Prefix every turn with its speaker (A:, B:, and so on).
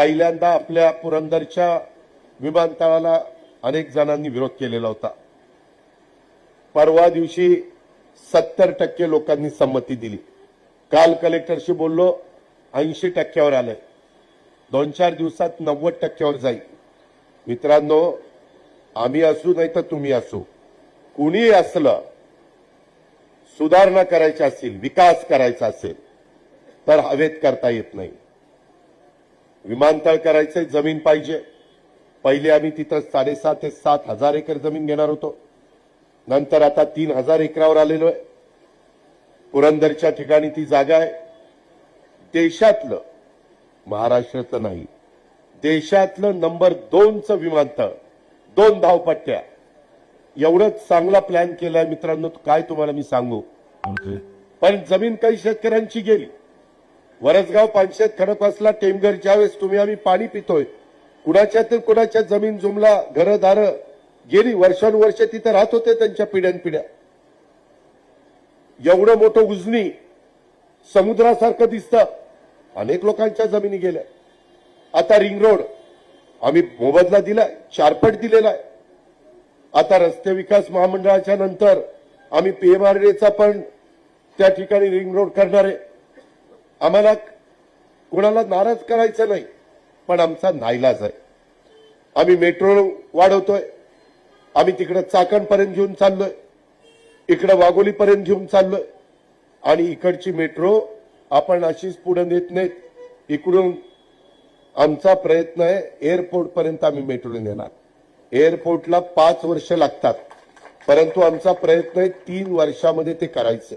A: पहिल्यांदा आपल्या पुरंदरच्या विमानतळाला अनेक जणांनी विरोध केलेला होता. परवा दिवशी सत्तर टक्के लोकांनी संमती दिली. काल कलेक्टरशी बोललो ऐंशी टक्क्यावर आलंय. दोन चार दिवसात नव्वद टक्क्यावर जाईल. मित्रांनो आम्ही असू नाही तर तुम्ही असू. कुणी असलं सुधारणा करायची असेल विकास करायचा असेल तर हवेत करता येत नाही. विमानतळ करायचंय जमीन पाहिजे. पहिले आम्ही तिथं साडेसात ते सात हजार एकर जमीन घेणार होतो. नंतर आता तीन हजार एकरावर आलेलो आहे. पुरंदरच्या ठिकाणी ती जागा आहे. देशातलं महाराष्ट्राचं नाही देशातलं नंबर दोनचं विमानतळ दोन धावपट्ट्या. एवढंच चांगला प्लॅन केलाय मित्रांनो काय तुम्हाला मी सांगू? पण जमीन काही शेतकऱ्यांची गेली. वरसगाव पानशेत खडकवासला टेमघर ज्यावेळेस तुम्ही आम्ही पाणी पितोय. कुणाच्या तर कुणाच्या जमीन जुमला घरदार गेली वर्षानुवर्ष तिथे राहत होते त्यांच्या पिढ्यानपिढ्या. एवढं मोठं उजनी समुद्रासारखं दिसतं. अनेक लोकांच्या जमिनी गेल्या. आता रिंग रोड आम्ही मोबदला दिलाय चारपट दिलेला आहे आता रस्ते विकास महामंडळाच्या नंतर आम्ही पीएमआरडीचा पण त्या ठिकाणी रिंग रोड करणार आहे. आम्हाला कोणाला नाराज करायचं नाही पण आमचा नाईलाज आहे. आम्ही मेट्रो वाढवतोय आम्ही तिकडे चाकणपर्यंत घेऊन चाललोय इकडे वाघोलीपर्यंत घेऊन चाललोय आणि इकडची मेट्रो आपण अशीच पुढे नेत नाहीत इकडून आमचा प्रयत्न आहे एअरपोर्ट पर्यंत आम्ही मेट्रो नेणार. एअरपोर्टला पाच वर्ष लागतात परंतु आमचा प्रयत्न आहे तीन वर्षामध्ये ते करायचं.